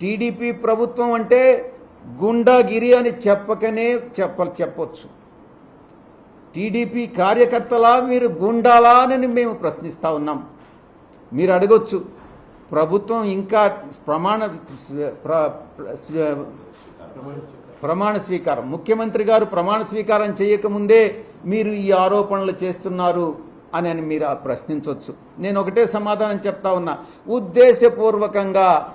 TDP ప్రభుత్వం అంటే గుండాగిరి అని చెప్పకనే చెప్ప చెప్పొచ్చు. టీడీపీ కార్యకర్తలా మీరు గుండాలా అని మేము ప్రశ్నిస్తూ ఉన్నాం. మీరు అడగొచ్చు. ప్రభుత్వం ఇంకా ప్రమాణ ప్ర- ప్రమాణ స్వీకారం. ముఖ్యమంత్రి గారు ప్రమాణ స్వీకారం చేయకముందే మీరు ఈ ఆరోపణలు చేస్తున్నారు అని అని మీరు ప్రశ్నించవచ్చు నేను ఒకటే సమాధానం చెప్తా ఉన్నా. ఉద్దేశపూర్వకంగా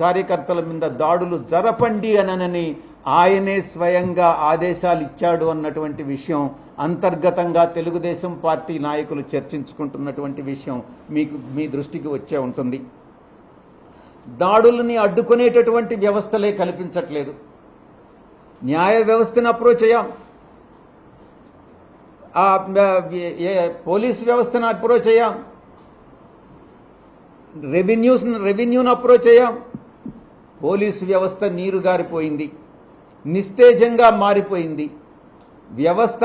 కార్యకర్తల మీద దాడులు జరపండి అనని ఆయనే స్వయంగా ఆదేశాలు ఇచ్చాడు అన్నటువంటి విషయం అంతర్గతంగా తెలుగుదేశం పార్టీ నాయకులు చర్చించుకుంటున్నటువంటి విషయం మీకు మీ దృష్టికి వచ్చే ఉంటుంది. దాడులని అడ్డుకునేటటువంటి వ్యవస్థలే కల్పించట్లేదు. న్యాయ వ్యవస్థను అప్రోచ్ అయ్యాం పోలీస్ వ్యవస్థను అప్రోచ్ అయ్యాం రెవెన్యూస్ రెవెన్యూను అప్రోచ్ అయ్యాం పోలీసు వ్యవస్థ నీరు గారిపోయింది నిస్తేజంగా మారిపోయింది. వ్యవస్థ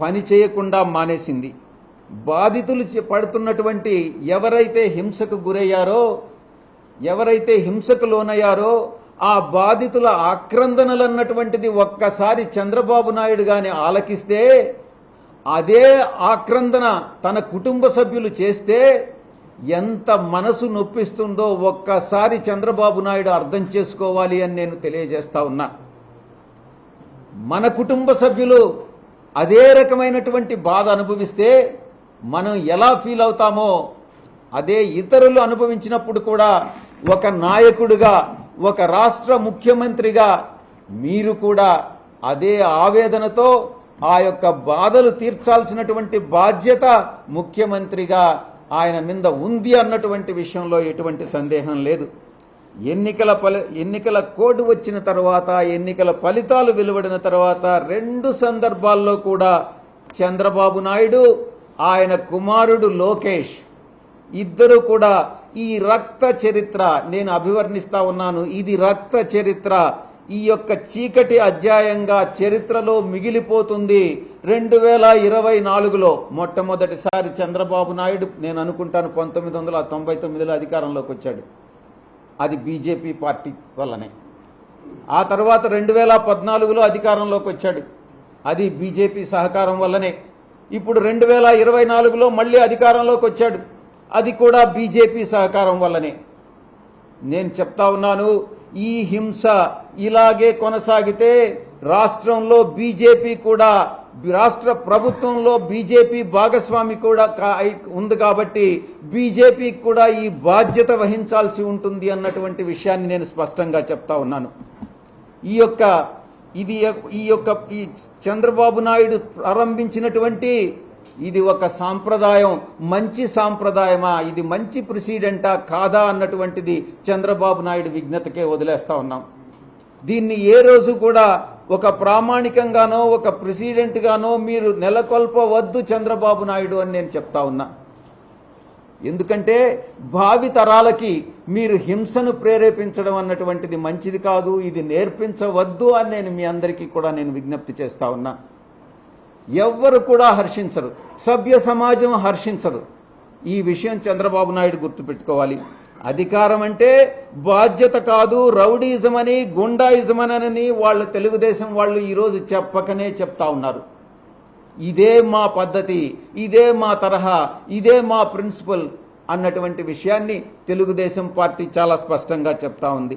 పని చేయకుండా మానేసింది. బాధితులు చే- పడుతున్నటువంటి ఎవరైతే హింసకు గురయ్యారో ఎవరైతే హింసకు లోనయ్యారో ఆ బాధితుల ఆక్రందనలు అన్నటువంటిది ఒక్కసారి చంద్రబాబు నాయుడు గాని ఆలకిస్తే అదే ఆక్రందన తన కుటుంబ సభ్యులు చేస్తే ఎంత మనసు నొప్పిస్తుందో ఒక్కసారి చంద్రబాబు నాయుడు అర్థం చేసుకోవాలి అని నేను తెలియజేస్తా ఉన్నా. మన కుటుంబ సభ్యులు అదే రకమైనటువంటి బాధ అనుభవిస్తే మనం ఎలా ఫీల్ అవుతామో అదే ఇతరులు అనుభవించినప్పుడు కూడా ఒక నాయకుడిగా ఒక రాష్ట్ర ముఖ్యమంత్రిగా మీరు కూడా అదే ఆవేదనతో ఆ యొక్క బాధలు తీర్చాల్సినటువంటి బాధ్యత ముఖ్యమంత్రిగా ఆయన మీద ఉంది అన్నటువంటి విషయంలో ఎటువంటి సందేహం లేదు. ఎన్నికల ఫలి ఎన్నికల కోడ్ వచ్చిన తర్వాత ఎన్నికల ఫలితాలు వెలువడిన తర్వాత రెండు సందర్భాల్లో కూడా చంద్రబాబు నాయుడు ఆయన కుమారుడు లోకేష్ ఇద్దరు కూడా ఈ రక్త చరిత్ర నేను అభివర్ణిస్తా ఉన్నాను ఇది రక్త చరిత్ర ఈ యొక్క చీకటి అధ్యాయంగా చరిత్రలో మిగిలిపోతుంది. రెండు వేల ఇరవై నాలుగులో మొట్టమొదటిసారి చంద్రబాబు నాయుడు నేను అనుకుంటాను పంతొమ్మిది వందల తొంభై తొమ్మిదిలో అధికారంలోకి వచ్చాడు. అది బీజేపీ పార్టీ వల్లనే. ఆ తర్వాత రెండు వేల పద్నాలుగులో అధికారంలోకి వచ్చాడు. అది బీజేపీ సహకారం వల్లనే. ఇప్పుడు రెండు వేల ఇరవై నాలుగులో మళ్ళీ అధికారంలోకి వచ్చాడు. అది కూడా బీజేపీ సహకారం వల్లనే. నేను చెప్తా ఉన్నాను ఈ హింస ఇలాగే కొనసాగితే రాష్ట్రంలో బీజేపీ కూడా రాష్ట్ర ప్రభుత్వంలో బీజేపీ భాగస్వామి కూడా కా- ఉంది కాబట్టి బీజేపీకి కూడా ఈ బాధ్యత వహించాల్సి ఉంటుంది అన్నటువంటి విషయాన్ని నేను స్పష్టంగా చెప్తా ఉన్నాను. ఈ యొక్క ఇది ఈ యొక్క ఈ చంద్రబాబు నాయుడు ప్రారంభించినటువంటి ఇది ఒక సాంప్రదాయం మంచి సాంప్రదాయమా? ఇది మంచి ప్రెసిడెంటా? కాదా? అన్నటువంటిది చంద్రబాబు నాయుడు విజ్ఞతకే వదిలేస్తా ఉన్నాం. దీన్ని ఏ రోజు కూడా ఒక ప్రామాణికంగానో ఒక ప్రెసిడెంట్గానో మీరు నెలకొల్పవద్దు చంద్రబాబు నాయుడు అని నేను చెప్తా ఉన్నా. ఎందుకంటే భావి తరాలకి మీరు హింసను ప్రేరేపించడం అన్నటువంటిది మంచిది కాదు ఇది నేర్పించవద్దు అని నేను మీ అందరికీ కూడా నేను విజ్ఞప్తి చేస్తా ఉన్నా. ఎవ్వరు కూడా హర్షించరు. సభ్య సమాజం హర్షించదు ఈ విషయం చంద్రబాబు నాయుడు గుర్తుపెట్టుకోవాలి. అధికారం అంటే బాధ్యత కాదు రౌడీజం అని గుండాయిజం అని వాళ్ళు తెలుగుదేశం వాళ్ళు ఈరోజు చెప్పకనే చెప్తా ఉన్నారు. ఇదే మా పద్ధతి ఇదే మా తరహా ఇదే మా ప్రిన్సిపల్ అన్నటువంటి విషయాన్ని తెలుగుదేశం పార్టీ చాలా స్పష్టంగా చెప్తా ఉంది.